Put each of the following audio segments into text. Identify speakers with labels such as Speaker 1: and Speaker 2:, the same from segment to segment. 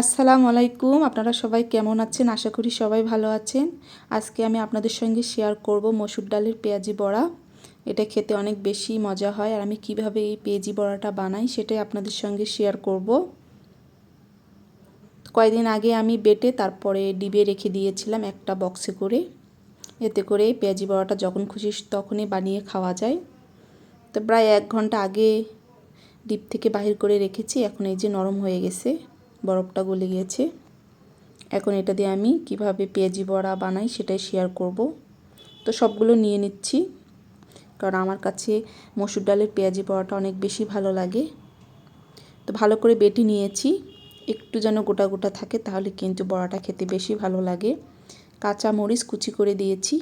Speaker 1: আসসালামু আলাইকুম। আপনারা সবাই কেমন আছেন? আশা করি সবাই ভালো আছেন। আজকে আমি আপনাদের সঙ্গে শেয়ার করব মসুর ডালের পেঁয়াজি বড়া। এটা খেতে অনেক বেশি মজা হয় আর আমি কীভাবে এই পেঁয়াজি বড়াটা বানাই সেটাই আপনাদের সঙ্গে শেয়ার করব। কয়েকদিন আগে আমি বেটে তারপরে ডিবে রেখে দিয়েছিলাম একটা বক্সে করে। এতে করে পেঁয়াজি বড়াটা যখন খুশি তখনই বানিয়ে খাওয়া যায়। তো প্রায় এক ঘণ্টা আগে ডিপ থেকে বাহির করে রেখেছি। এখন এই যে নরম হয়ে গেছে। বরফটা গলে গিয়েছে। এখন এটা দিয়ে আমি কীভাবে পেঁয়াজি বড়া বানাই সেটাই শেয়ার করব। তো সবগুলো নিয়ে নিচ্ছি, কারণ আমার কাছে মসুর ডালের পেঁয়াজি বড়াটা অনেক বেশি ভালো লাগে। তো ভালো করে বেটে নিয়েছি, একটু যেন গোটা গোটা থাকে তাহলে কিন্তু বড়াটা খেতে বেশি ভালো লাগে। কাঁচা মরিচ কুচি করে দিয়েছি।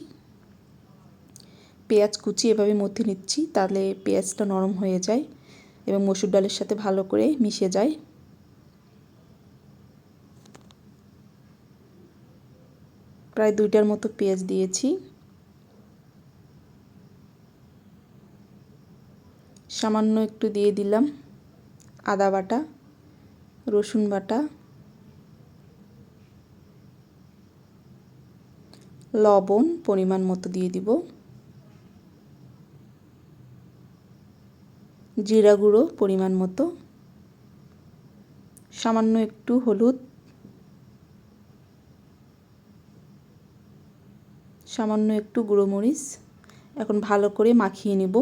Speaker 1: পেঁয়াজ কুচি এভাবে মধ্যে নিচ্ছি, তাহলে পেঁয়াজটা নরম হয়ে যায় এবং মসুর ডালের সাথে ভালো করে মিশে যায়। প্রায় দুইটার মতো পেঁয়াজ দিয়েছি। সামান্য একটু দিয়ে দিলাম আদা বাটা, রসুন বাটা, লবণ পরিমাণ মতো দিয়ে দিব। জিরা গুঁড়ো পরিমাণ মতো। সামান্য একটু হলুদ সামান্য একটু গুঁড়ো মরিচ। এখন ভালো করে মাখিয়ে নেব।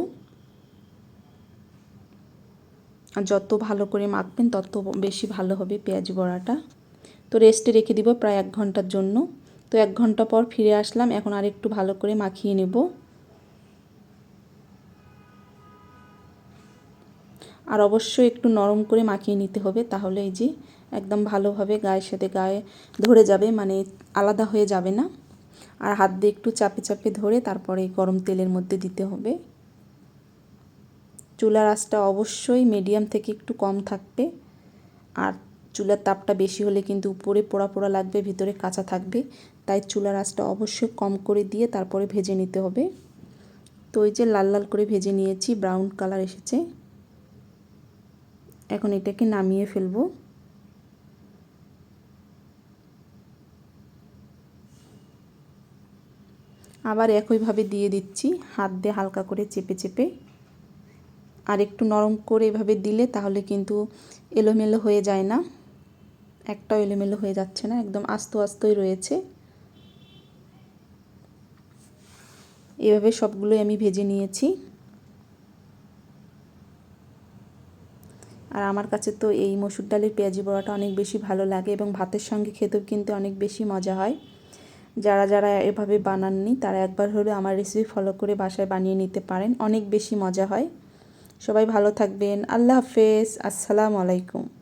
Speaker 1: আর যত ভালো করে মাখবেন, তত বেশি ভালো হবে পেঁয়াজ বড়াটা। তো রেস্টে রেখে দিব প্রায় এক ঘণ্টার জন্য। তো এক ঘণ্টা পর ফিরে আসলাম, এখন আর একটু ভালো করে মাখিয়ে নেব। আর অবশ্যই একটু নরম করে মাখিয়ে নিতে হবে, তাহলে এই যে একদম ভালোভাবে গায়ের সাথে গায়ে ধরে যাবে মানে আলাদা হয়ে যাবে না। আর হাত দিয়ে একটু চাপে চাপে ধরে তারপরে গরম তেলের মধ্যে দিতে হবে। চুলার আঁচটা অবশ্যই মিডিয়াম থেকে একটু কম থাকবে। আর চুলার তাপটা বেশি হলে কিন্তু উপরে পোড়া পোড়া লাগবে, ভিতরে কাঁচা থাকবে। তাই চুলার আঁচটা অবশ্যই কম করে দিয়ে তারপরে ভেজে নিতে হবে। তো ওই যে লাল লাল করে ভেজে নিয়েছি ব্রাউন কালার এসেছে। এখন এটাকে নামিয়ে ফেলব। আবার একইভাবে দিয়ে দিচ্ছি। হাত দিয়ে হালকা করে চেপে চেপে। আর একটু নরম করে এভাবে দিলে তাহলে কিন্তু এলোমেলো হয়ে যায় না। একটাও এলোমেলো হয়ে যাচ্ছে না, একদম আস্ত আস্তই রয়েছে। এভাবে সবগুলোই আমি ভেজে নিয়েছি। আর আমার কাছে তো এই মসুর ডালের পেঁয়াজি বড়াটা অনেক বেশি ভালো লাগে এবং ভাতের সঙ্গে খেতেও কিন্তু অনেক বেশি মজা হয়। যারা যারা এভাবে বানাননি, তারা একবার হলে আমার রেসিপি ফলো করে বাসায় বানিয়ে নিতে পারেন। অনেক বেশি মজা হয়। সবাই ভালো থাকবেন। আল্লাহ হাফেজ। আসসালামু আলাইকুম।